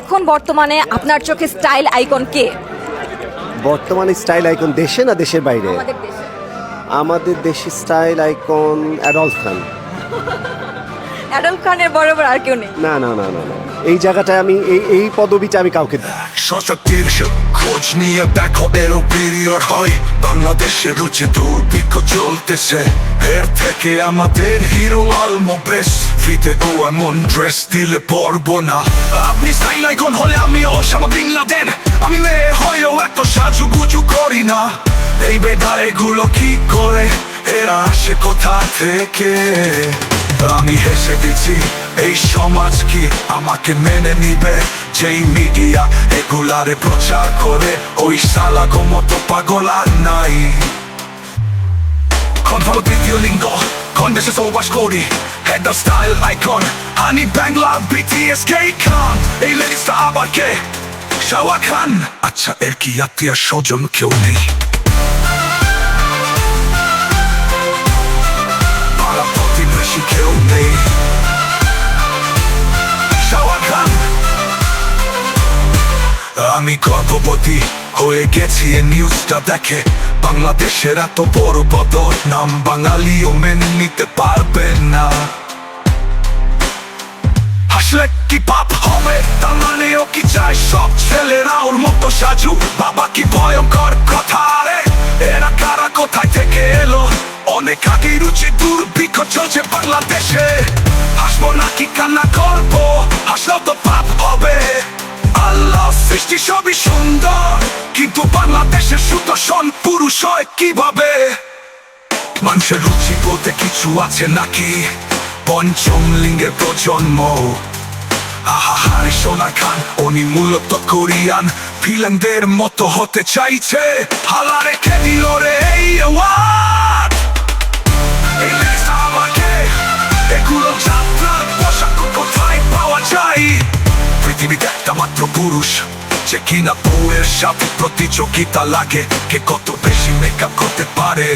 এখন বর্তমানে আপনার চোখে স্টাইল আইকন কে? বর্তমানে স্টাইল আইকন দেশে না দেশের বাইরে? আমাদের দেশে। Style icon Adolf Khan. অ্যাডল খানের বরাবর আর কেউ নেই? না না না না না। এই জায়গাটায় আমি এই এই পদবিটা আমি কাউকে সশক্তির খোঁজ নিয়ে দেখো এরও পিরিয়ড হয়। বাংলাদেশের রুচি দুর্ভিক্ষ চলতেছে। এর থেকে আমাদের হিরো আলমো বেশ ফিতে ও এমন ড্রেস দিলে পরবো না আপনি স্টাইল আইকন হলে আমি ওসামা বিন লাদেন আমি মেয়ে হয়েও এত সাজুগুজু করি না এই বেদায়গুলো কি করে এরা আসে কোথা থেকে আমি হেসে দিচ্ছি এই সমাজ কি আমাকে মেনে নিবে যেই মিডিয়া এগুলারে প্রচার করে ওই সালাগো মতো পাগল আর নাই Control দ্বিতীয় লিঙ্গ কোন দেশে সবাস করি। Head of style icon Honey Bangla BTS কে খান এই লেডিসটা আবার কে? শাওয়া খান। আচ্ছা এর কি আত্মীয় স্বজন কেউ নেই? আমি গর্ভবতী। হয়ে গেছি এ নিউজটা দেখে। বাংলাদেশের এত বড় বদল নাম বাঙালিও মেনে নিতে পারবে না। হাসলে কি পাপ হবে কি সব ছেলেরা? ওর মতো সাজু, বাবা কি ভয়ঙ্কর কথা রে? এরা কারা, কোথায় থেকে এলো? অনেক আগে রুচি দুর্ভিক্ষ চলছে বাংলাদেশে। হাসবো নাকি কান্না করব, হাসলেও তো পাপ হবে সৃষ্টি সবই সুন্দর, কিন্তু বাংলাদেশের সুদর্শন পুরুষ হয় কীভাবে? মানুষের রুচি বলতে কিছু আছে নাকি? পঞ্চম লিঙ্গের প্রজন্ম। সোনা পৃথিবীতে একটা মাত্র পুরুষ। যে কিনা বউয়ের সাথে প্রতিযোগিতা লাগে। কে কত বেশি মেকআপ করতে পারে?